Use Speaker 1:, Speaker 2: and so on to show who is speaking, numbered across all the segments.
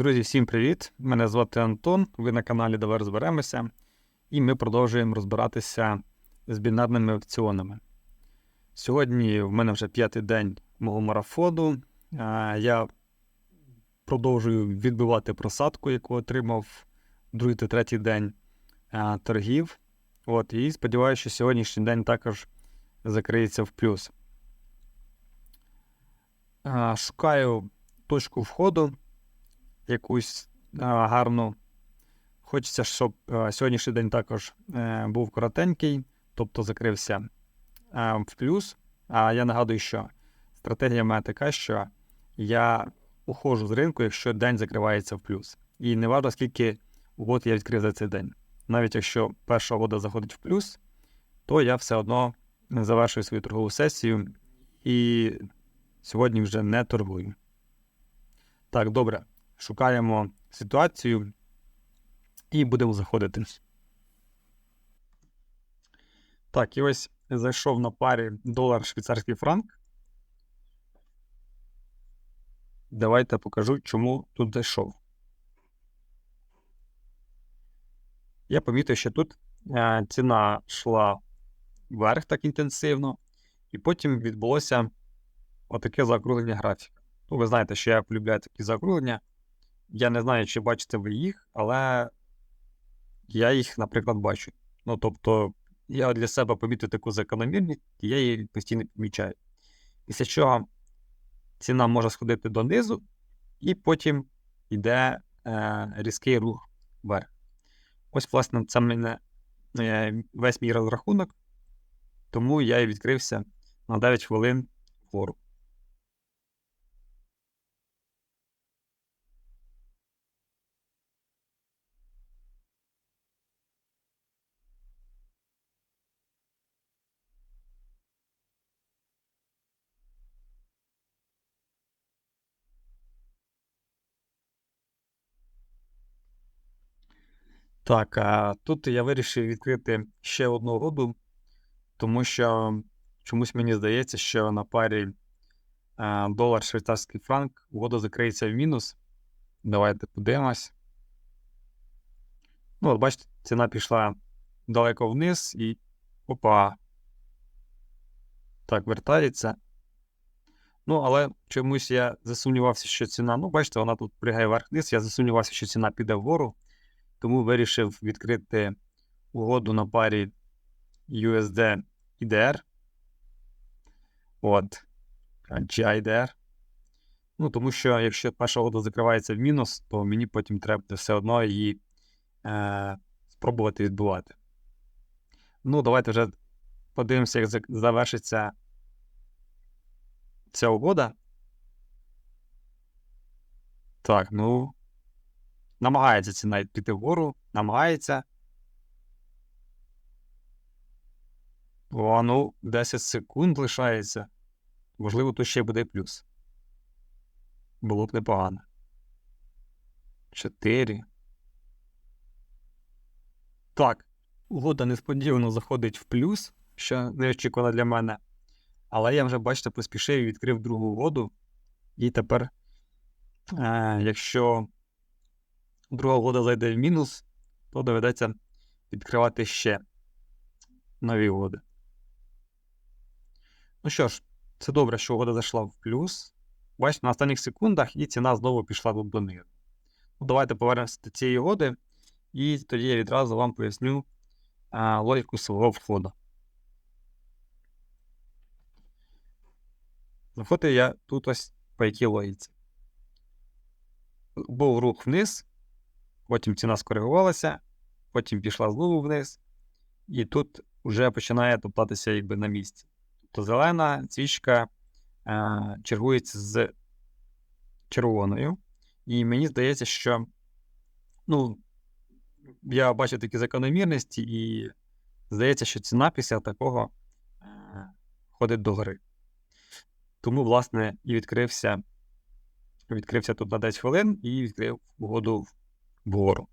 Speaker 1: Друзі, всім привіт! Мене звати Антон. Ви на каналі Давай розберемося, і ми продовжуємо розбиратися з бінарними опціонами. Сьогодні в мене вже п'ятий день мого марафону. Я продовжую відбивати просадку, яку отримав другий та третій день торгів. От, і сподіваюся, що сьогоднішній день також закриється в плюс. Шукаю точку входу якусь а, гарну. Хочеться, щоб а, сьогоднішній день також е, був коротенький, тобто закрився е, в плюс. А я нагадую, що стратегія моя така, що я уходжу з ринку, якщо день закривається в плюс. І не важливо, скільки угод я відкрив за цей день. Навіть якщо перша угода заходить в плюс, то я все одно завершую свою торгову сесію і сьогодні вже не торгую. Так, добре шукаємо ситуацію і будемо заходити. Так, і ось зайшов на парі долар швейцарський франк. Давайте покажу, чому тут зайшов. Я помітив, що тут е, ціна йшла вверх так інтенсивно, і потім відбулося отаке закруглення графіка. Ну, ви знаєте, що я полюбляю такі закруглення. Я не знаю, чи бачите ви їх, але я їх, наприклад, бачу. Ну, тобто, я для себе помітив таку закономірність, і я її постійно помічаю. Після чого ціна може сходити донизу, і потім йде е, різкий рух вверх. Ось, власне, це мене е, весь мій розрахунок, тому я і відкрився на 9 хвилин вгору. Так, а тут я вирішив відкрити ще одну угоду, тому що чомусь мені здається, що на парі долар швейцарський франк угода закриється в мінус. Давайте подивимось. Ну, от бачите, ціна пішла далеко вниз і. Опа. Так, вертається. Ну, але чомусь я засумнівався, що ціна. Ну, бачите, вона тут пригає вверх-вниз. Я засумнівався, що ціна піде вгору тому вирішив відкрити угоду на парі USD IDR. От. Чи IDR. Ну, тому що якщо перша угода закривається в мінус, то мені потім треба все одно її е, спробувати відбувати. Ну, давайте вже подивимося, як завершиться ця угода. Так, ну намагається ціна піти вгору, намагається. О, ну, 10 секунд лишається. Можливо, тут ще буде плюс. Було б непогано. 4. Так. Угода несподівано заходить в плюс, що неочікувано для мене. Але я вже, бачите, поспішив і відкрив другу угоду. І тепер, е, якщо друга угода зайде в мінус, то доведеться відкривати ще нові угоди. Ну що ж, це добре, що угода зайшла в плюс. Бачите, на останніх секундах і ціна знову пішла донизу. Ну, Давайте повернемося до цієї угоди, і тоді я відразу вам поясню а, логіку свого входу. Заходив я тут ось по якій логіці. Був рух вниз, Потім ціна скоригувалася, потім пішла знову вниз, і тут вже починає топтатися якби на місці. Тобто зелена свічка е, чергується з червоною. І мені здається, що ну, я бачу такі закономірності, і здається, що ціна після такого е, ходить до гори. Тому, власне, і відкрився відкрився тут на 10 хвилин і відкрив угоду вгору.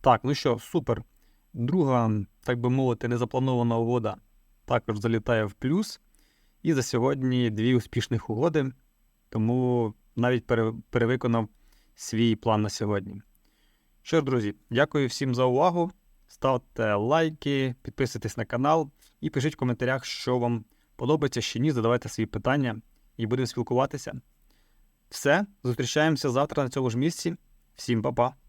Speaker 1: Так, ну що, супер. Друга, так би мовити, незапланована угода також залітає в плюс. І за сьогодні дві успішних угоди, тому навіть перевиконав свій план на сьогодні. Що ж, друзі, дякую всім за увагу. Ставте лайки, підписуйтесь на канал і пишіть в коментарях, що вам подобається, що ні, задавайте свої питання і будемо спілкуватися. Все, зустрічаємося завтра на цьому ж місці. Всім па-па!